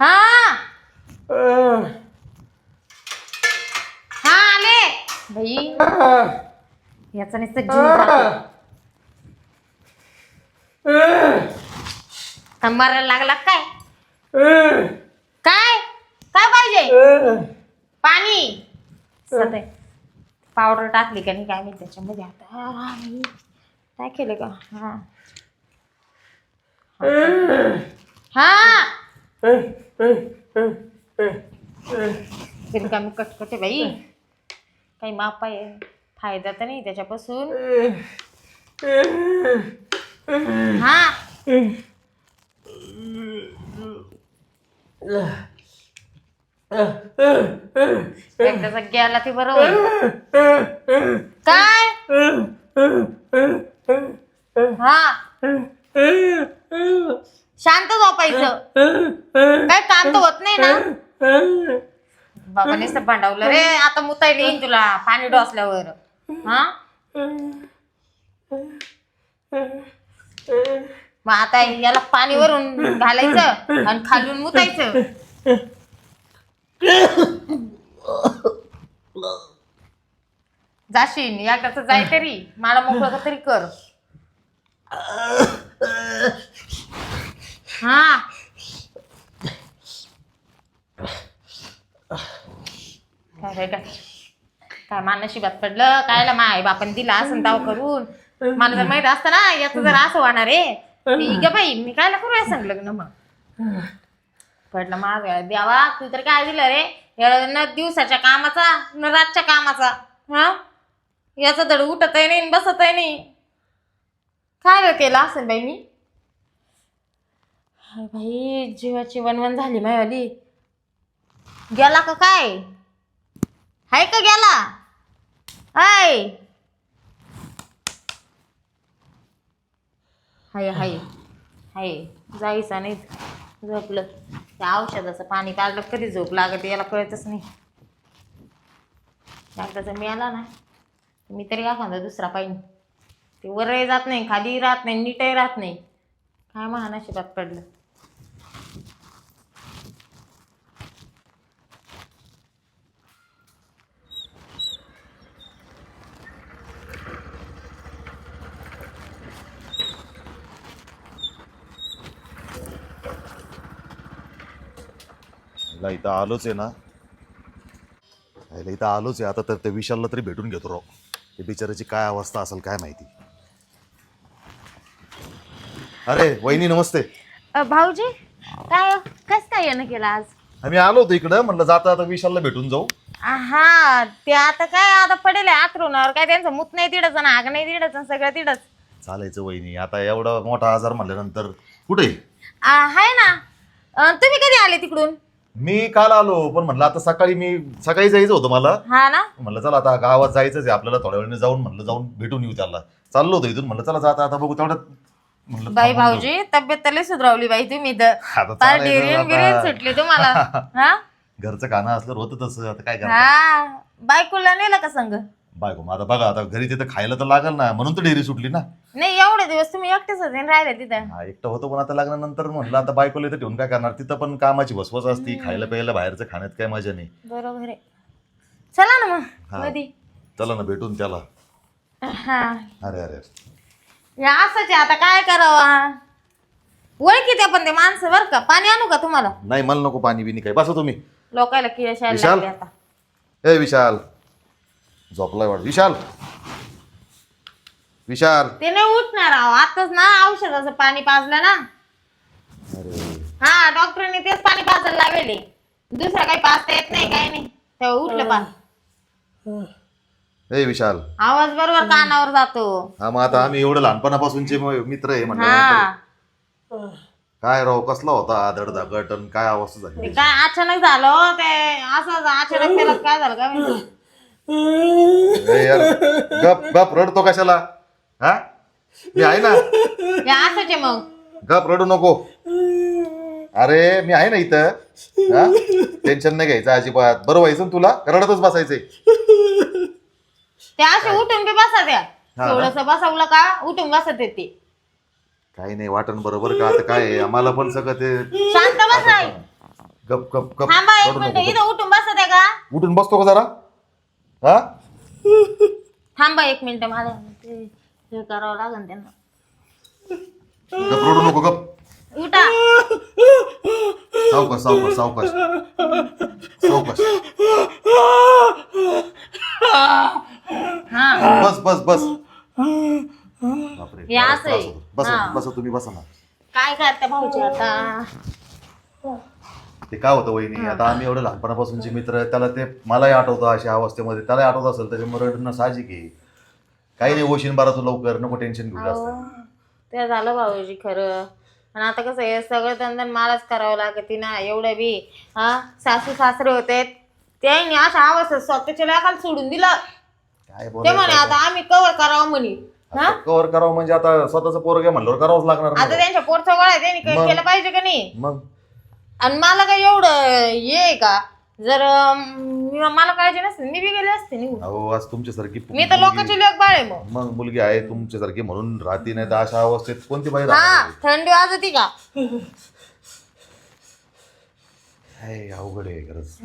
हा. हा आले. भाई याचा. का मरायला लागला काय? काय? काय पाहिजे? पाणी. सध्या पावडर टाकली का नाही काय मी त्याच्यामध्ये. आता बाई. काय केलं का हा. हा. बिनकामी कटकटे बाई. काही माप आहे. फायदा तर नाही त्याच्यापासून. हा. एकदाचा गेला ते बरं होईल. काय? हा. शांत झोपायचं. काय काम तर होत नाही ना? बाबा नुसतं भांडावलं रे आता मुतायला येईन तुला पाणी डोसल्यावर. हा? मग आता याला पाणी वरून घालायचं आणि खालून मुतायचं. जाशीन याकडचं जाय तरी मला मोकळं तरी कर. हा. काय रे काय? काय मानशिबात पडलं? कायला माय बापाने दिला असं दाव करून? मला जर माहीत असतं ना याचं जर असं होणार आहे. मी ग बाई मी कायला करू या सांग लग्न मग? पडलं माझ. द्यावा तू तर काय दिलं रे? या न दिवसाच्या कामाचा न रातच्या कामाचा हा? याचा धड उठत आहे नाही बसत आहे नाही. काय रे केलं असेल बाई मी? बाई जीवाची वनवन झाली मायवाली. गेला का काय? हाय का गेला? हाय. हाय हाय हाय. जायचं नाही झोपलं. त्या औषधाचं पाणी काढलं कधी झोप लागत याला कळतच नाही. एकदाचा मिळाला ना मी तरी एखादा दुसरा पाहिजे ते वरही जात नाही खाली राहत नाही नीटही राहत नाही. काय महानशिबात पडलं. ला इथं आलोच आहे ना. ह्याला इथं आलोच आहे आता तर ते विशालला तरी भेटून घेतो राव. ते बिचाराची काय अवस्था असेल काय माहिती. अरे वहिनी नमस्ते. अ, भाऊजी काय कस काय येणं केलं आज? आम्ही आलो होतो इकडं म्हणलं जाता आता विशालला भेटून जाऊ. हा ते आता काय आता पडेल आतरुणावर. काय त्यांचं मूत नाही तिडच आणि आग नाही तिडच आणि सगळं तिडच. चालायचं वहिनी आता एवढा मोठा आजार म्हणल्यानंतर कुठे? आहे ना. अ, तुम्ही कधी आले तिकडून? मी काल आलो पण म्हणलं आता सकाळी मी सकाळी जायचं होतं मला. हा ना? म्हणलं चला आता गावात जायचंच आहे आपल्याला थोड्या वेळाने जाऊन म्हणलं जाऊन भेटून येऊ त्याला. चाललो होतो इथून म्हणलं चला जाता आता बघू तेवढ्यात म्हणलं बाई थांबून जाऊ. भाऊजी तब्येत तरी सुधरवली बाई तुम्ही तर आता फार चालायचं डेरियन आता. बिरियन सुटली तुम्हाला. हा? घरचं खाणं असलं होतं तसं आता काय करणार हा. बायकोला नेलं का संग? बायको मग आता बघा आता घरी तिथं खायला तर लागल ना म्हणून तर डेअरी सुटली ना. नाही एवढे दिवस तुम्ही एकटेच होते आणि राहिले तिथं. हा एकटं होतं पण आता लग्नानंतर म्हणलं आता बायकोला इथं ठेवून काय करणार? तिथं पण कामाची वसवस असती खायला प्यायला बाहेरचं खाण्यात काय मजा नाही. बरोबर आहे. चला ना मग हा. चला ना भेटून त्याला. हा. अरे अरे. या असंच आहे आता काय करावा? ओळखी ते पण ते माणसं बरं का. पाणी आणू का तुम्हाला? नाही मला नको पाणी बिनी काय बसा तुम्ही. लोकायला किळस यायला विशाल? लागले आता. ए विशाल. झोपलाय वाट विशाल. विशाल. ते नाही उठणार आहो आताच ना औषधाचं पाणी पाजलं ना. अरे. हा डॉक्टरने तेच पाणी पाजायला लावेले. दुसरं काही पाजता येत नाही काही नाही. तेव्हा उठलं पाणी. ए विशाल. आवाज बरोबर कानावर जातो. हा मग आता आम्ही एवढं लहानपणापासूनचे म- मित्र आहे म्हणलं हा. काय राव कसला होता आदड धाकट आणि काय अवस्था झाली ते काय अचानक झालं हो, ते? असं अचानक त्याला काय झालं काय माहिती. ए यार गप गप रडतो कशाला? हा? मी आहे ना? हे असंच आहे मग. गप रडू नको. अरे मी आहे ना इथं? हा? टेन्शन नाही घ्यायचं अजिबात. बरं व्हायचं ना तुला? का रडतच बसायचंय. ते असे उठून बी बसत या हा ना? थोडस बसवलं का उठून बसत येते काही नाही वाटण बरोबर का? आता काय आहे, आम्हाला पण सगळं ते शांत बस. नाही गप गप गप. थांबा एक रडू मिनिट. नको, गप. इथं उठून बसत आहे का? उठून बसतो का जरा? हा? थांबा एक मिनिट. मला ते हे करावं लागेल त्यांना. गप रडू नको गप. उठा. सावकाश सावकाश सावकाश. सावकाश हा बस बस बस बापरे हे असं आहे. बसा तुम्ही बसा ना. काय करते भाऊजी आता? ते काय होतं वहिनी आता आम्ही एवढे लहानपणापासूनचे मित्र त्याला ते मलाही आठवतं अशा अवस्थेमध्ये. त्यालाही आठवत असेल त्याच्यामुळे रडणं साहजिक आहे. काही नाही ओशीन बारा तू लवकर नको टेन्शन घेऊ जास्त. ते झालं भाऊजी खरं. आणि आता कसं आहे सगळं धंदन मलाच करावं लागते ना एवढं बी. हा सासू सासरे होते त्यांनी अशा अवस्थेत स्वतःच्या लेखाला सोडून दिलं. काय ते म्हणे बोलायचं? आता आम्ही कवर करावं म्हणे. हा? कव्हर करावं म्हणजे आता स्वतःच पोरग म्हणल्यावर करावंच लागणार आता ना. त्यांच्या पोटचा गोळा आहे, त्यांनी काही मग. केलं पाहिजे का नाही? मग? आणि मला काय एवढं हे आहे का? जर अं, मी- मला काळजी नसते मी बी गेले असते निघून. अहो आज तुमच्यासारखी मी तर लोकांची लेख बाळ आहे मग. मग मुलगी आहे तुमच्यासारखी म्हणून राहती नाही तर अशा अवस्थेत कोणती बाई हा राहणार थंडी वाजती का? अवघड आहे खरंच.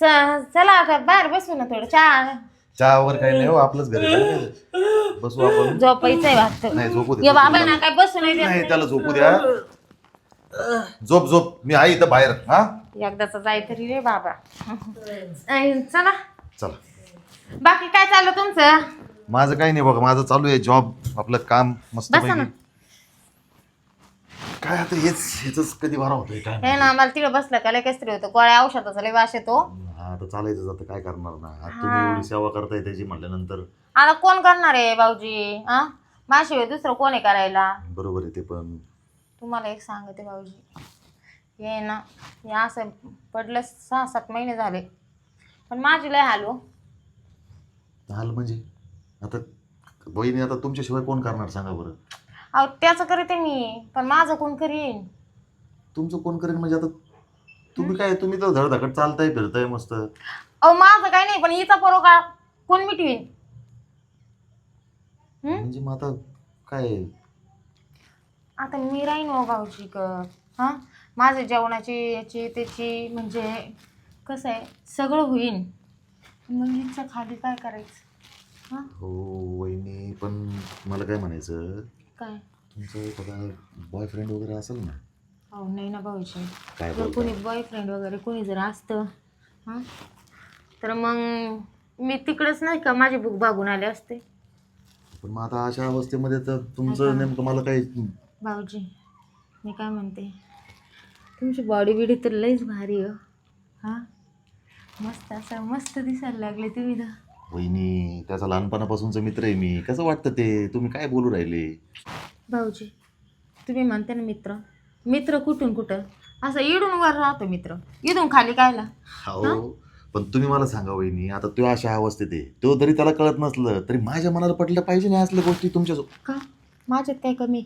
च- चला आता बाहेर बसू ना थोडं. चहा चहा वगैरे काही नाही हो आपलंच घरी? बसू आपण. झोपायचंय वाटतं. नाही झोपू ये दे बाबा ना काय बसू नाही देत. नाही त्याला झोपू द्या. झोप झोप. मी आहे इथं बाहेर. हा? एकदाचा जाय तरी रे बाबा. चला. चला. बाकी काय चाललं तुमचं? माझं काही नाही बघा माझं चालू आहे जॉब आपलं काम मस्त बसा ना. काय आता हेच हेच कधी वारा होतोय काय हे ना मला तिकडे बसलं का लय कसतरी होतं. गोळ्या औषधाचा लय वास येतो. आता चालायचं जातं काय करणार ना? आता तुम्ही एवढी सेवा करताय त्याची म्हटल्यानंतर. आता कोण करणार आहे भाऊजी? हा? माझ्याशिवाय दुसरं कोण आहे करायला? बरोबर आहे ते पण. तुम्हाला एक सांगते भाऊजी. हे ना हे असं पडलं सहा सात महिने झाले. पण माझी लय हालो हाल म्हणजे? आता बहिणी आता तुमच्याशिवाय कोण करणार सांगा बरं. अहो त्याचं करते मी पण माझं कोण करीन? तुमचं कोण करेन? म्हणजे आता तुम्ही काय तुम्ही तर धडधकट चालताय फिरताय मस्त. अहो माझं काही नाही पण हिचा परोका कोण मिटवीन? हं? म्हणजे मग आता काय? आता मी राहीन हो भाऊजी ग. हां? माझं जेवणाची याची त्याची म्हणजे कसं आहे सगळं होईन. मग हिच्या खाली काय करायचं? हां? हो वहिनी पण मला काय म्हणायचं? काय? तुमचं एखादा बॉयफ्रेंड वगैरे असेल ना अहो नाही ना भाऊजी. काय जर बोलता कोणी बॉयफ्रेंड वगैरे कोणी जर असतं हां? तर मग मी तिकडंच नाही का माझी बुक भागून आले असते? पण मग आता अशा अवस्थेमध्ये तर तुमचं नेमकं मला काही भाऊजी मी काय म्हणते? तुमची बॉडी बिडी तर लईच भारी हो हां? मस्त असं मस्त दिसायला लागले तुम्ही तर. वहिनी त्याचा लहानपणापासूनचा मित्र आहे मी. कसं वाटतं ते? तुम्ही काय बोलू राहिले? भाऊजी तुम्ही म्हणते ना मित्र. मित्र कुठून कुठं? असं इडून वर राहतो मित्र. इथून खाली कायला? हो? पण तुम्ही मला सांगा वहिनी आता तो अशा अवस्थेत आहे. तो जरी त्याला कळत नसलं तरी माझ्या मनाला पटलं पाहिजे नाही असल्या गोष्टी तुमच्या का? माझ्यात काय कमी?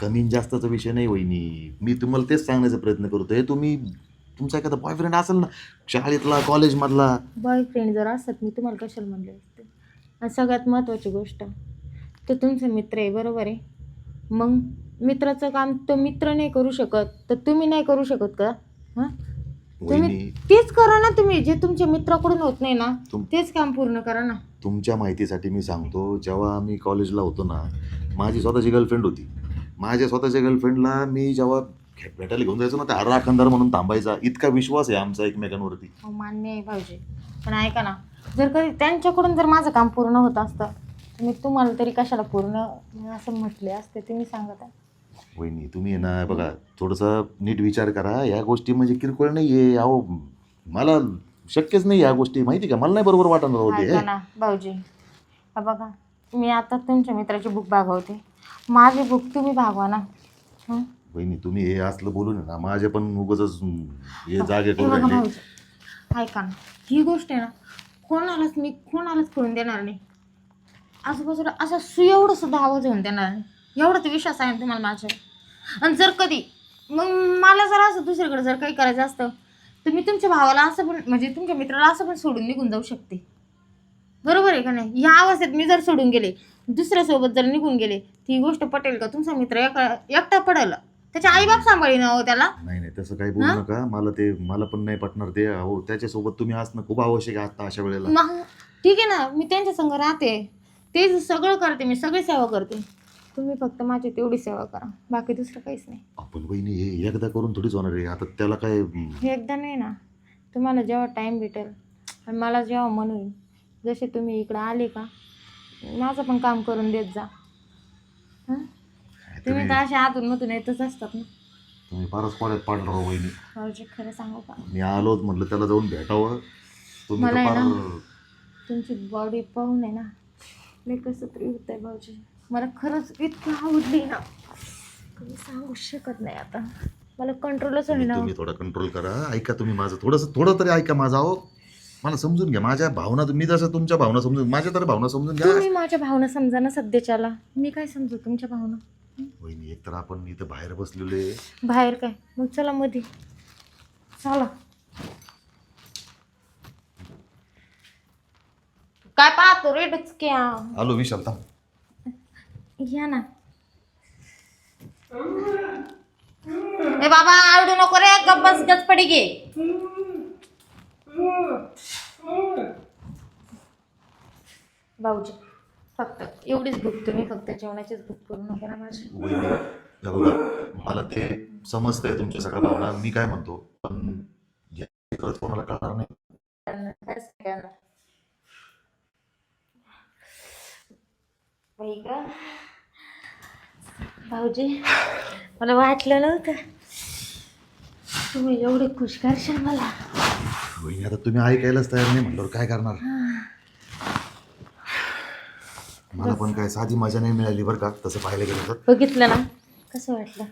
कमी जास्तचा विषय नाही वहिनी. मी तुम्हाला तेच सांगण्याचा प्रयत्न करतोय तुम्ही तुमचा एखादा बॉयफ्रेंड असेल ना शाळेतला कॉलेजमधला बॉयफ्रेंड जर असत मी तुम्हाला कशाला म्हणले असते? आणि सगळ्यात महत्त्वाची गोष्ट. तो तुमचा मित्र आहे बरोबर आहे? मग मित्राचं काम तो मित्र नाही करू शकत तर तुम्ही नाही करू शकत का? हां? तुम्ही वहिनी. तेच करा ना तुम्ही जे तुमच्या मित्राकडून होत नाही ना तुम- तेच काम पूर्ण करा ना. तुमच्या माहितीसाठी मी सांगतो जेव्हा आम्ही कॉलेजला होतो ना माझी स्वतःची गर्लफ्रेंड होती. माझ्या स्वतःच्या गर्लफ्रेंडला मी जेव्हा भेटायला घेऊन जायचो ना त्या राखणदार म्हणून थांबायचा. इतका विश्वास आहे आमचा एकमेकांवरती. हो मान्य आहे भाऊजी. पण ऐका ना जर कधी त्यांच्याकडून जर माझं काम पूर्ण होत असतं मी तुम्हाला तरी कशाला पूर्ण असं म्हटले असते तुम्ही सांगत आहे. वहिनी तुम्ही आहे ना बघा थोडंसं नीट विचार करा. या गोष्टी म्हणजे किरकोळ नाही आहे अहो मला शक्यच नाही या गोष्टी. माहिती का? मला नाही बरोबर वाटणार होते. ना भाऊजी. हा बघा मी आता तुमच्या मित्राची बुक भागवते. माझी बुक तुम्ही भागवा ना. हं? वहिनी तुम्ही हे असलं बोलून आहे ना माझे पण उगच हे जागे हे करून बघा राहिले. भाऊजी. ऐका ना ही गोष्ट आहे ना कोणालाच मी कोणालाच करून देणार नाही. आजूबाजूला असा सु एवढं सुद्धा आवाज होऊन देणार नाही. एवढा तर विश्वास आहे तुम्हाला माझ्यावर? आणि जर कधी मग मला जर असं दुसरीकडे जर काही करायचं असतं तर मी तुमच्या भावाला असं पण म्हणजे तुमच्या मित्राला असं पण सोडून निघून जाऊ शकते. बरोबर आहे का नाही? या अवस्थेत मी जर सोडून गेले दुसऱ्यासोबत जर निघून गेले ती गोष्ट पटेल का? तुमचा मित्र एका एकटा पडेल त्याचे आईबाप सांभाळी ना हो त्याला. नाही नाही तसं काही बोलू नका. मला ते मला पण नाही पटणार ते. हो त्याच्यासोबत तुम्ही असणं खूप आवश्यक आहे आता अशा वेळेला. ठीक आहे ना. मी त्यांच्या संग राहते. ते सगळं करते मी सगळी सेवा करते. तुम्ही फक्त माझी तेवढी सेवा करा बाकी दुसरं काहीच नाही. आपण बहिणी हे एकदा करून थोडीच होणार आहे. आता त्याला काय हे एकदा नाही ना तुम्हाला जेव्हा टाईम भेटेल आणि मला जेव्हा मन होईल जसे तुम्ही इकडं आले का माझं पण काम करून देत जा. हं? तुम्ही तर अशा आतून मधून येतच असतात ना. तुम्ही फारच पडत पाडणार हो भाऊजी खरं सांगू का? मी आलोच म्हटलं त्याला जाऊन भेटावं. तुम्ही मला तर आहे फार तुमची बॉडी पाहून आहे ना लय कसं तरी होत आहे भाऊजी. मला खरंच इतकं आवडली ना. काही सांगू शकत नाही आता. मला कंट्रोलच होईना. तुम्ही थोडा कंट्रोल करा. ऐका तुम्ही माझं. थोडंसं थोडं तरी ऐका माझा अहो. मला समजून घ्या. माझ्या भावना मी जसं तुमच्या भावना समजून माझ्या तरी भावना समजून घ्या. तुम्ही माझ्या भावना समजा ना सध्याच्याला. मी काय समजू तुमच्या भावना? वहिनी एक तर आपण इथं बाहेर बसलेलो आहे. बाहेर काय? मग चला मध्ये चला. काय पाहतो? रे डुचक्या आलो विशाल थांब. या ना. ए बाबा आवडू नको रे गप्पस गचपडी घे. भाऊजी फक्त एवढीच भूक तुम्ही फक्त जेवणाचीच भूक करू नका ना माझी. वहिनी हे बघा, मला ते समजतंय तुमच्या सगळ्या भावना. मी काय म्हणतो पण खरंच कोणाला कळणार नाही. काय बाई का भाऊजी मला वाटलं नव्हतं. तुम्ही एवढे खुश करशाल मला. वहिनी आता तुम्ही ऐकायलाच तयार नाही म्हटल्यावर काय करणार? मला पण काय साधी मजा नाही मिळाली बरं का तसं पाहायला गेलं तर. बघितलं ना. कसं वाटलं?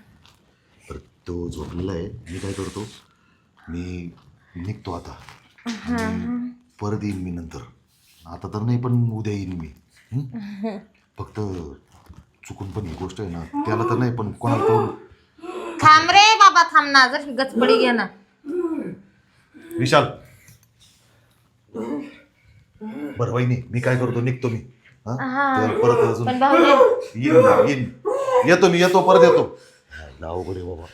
तर तो झोपलेला आहे. मी काय करतो मी निघतो आता. आणि परत येईन मी नंतर. आता तर नाही पण उद्या येईन मी. हं? फक्त चुकून पण ही गोष्ट आहे ना त्याला तर नाही पण कोणाला थांब रे बाबा थांब ना जर ही गचपडी घे ना. विशाल. बरं वहिनी मी काय करतो निघतो मी. हा? हा. त्याला परत अजून पण येईन ना, येईन. येतो मी येतो परत येतो. अवघड आहे बाबा.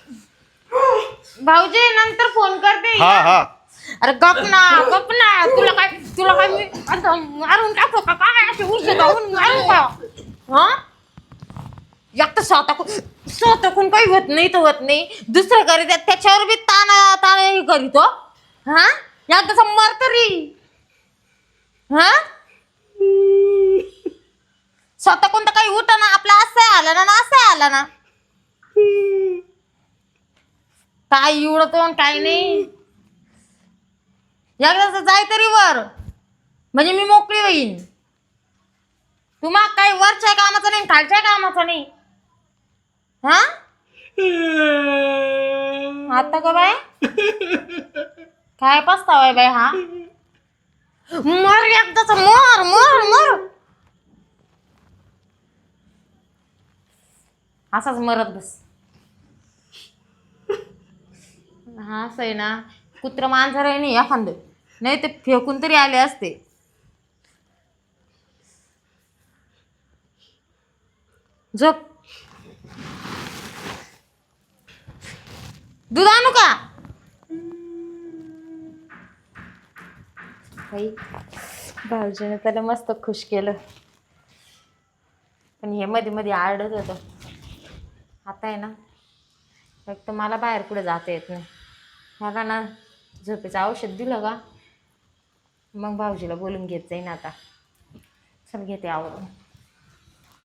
भाऊजी नंतर फोन करते. हा हा. अरे गप ना गप ना. तुला काय तुला काय मी आता मारून टाकतो का? काय असे उलटे जाऊन मारून का हा? एक तर स्वतः स्वतःकून काही होत नाही तर होत नाही. दुसरं करीत त्याच्यावर बी ताण ताण हे करीतो हो. हा. तसं मर तरी. हा? स्वतः कोणतं काही उठ ना आपला असं आला ना असं आला ना. काय एवढं काय नाही. एकदाच जाय तरी वर. म्हणजे मी मोकळी होईन. मग काही वरच्या कामाचं नाही खालच्या कामाचं नाही. हा? आता का बाय? काय पस्तावाय बाय हा? मर एकदाच मर मर मर. असाच मरत बस. हा असं आहे ना. कुत्र मांजर आहे नाही एखादं. नाही ते फेकून तरी आले असते. झोप. दूध आणू का? बाई भाऊजीने त्याला मस्त खुश केलं. पण हे मध्ये मध्ये आरडत होतं. आता आहे ना फक्त मला बाहेर कुठे जाता येत नाही. मला ना झोपेचं औषध दिलं का? मग भाऊजीला बोलून घेत जाईन आता. चल घेते आवडून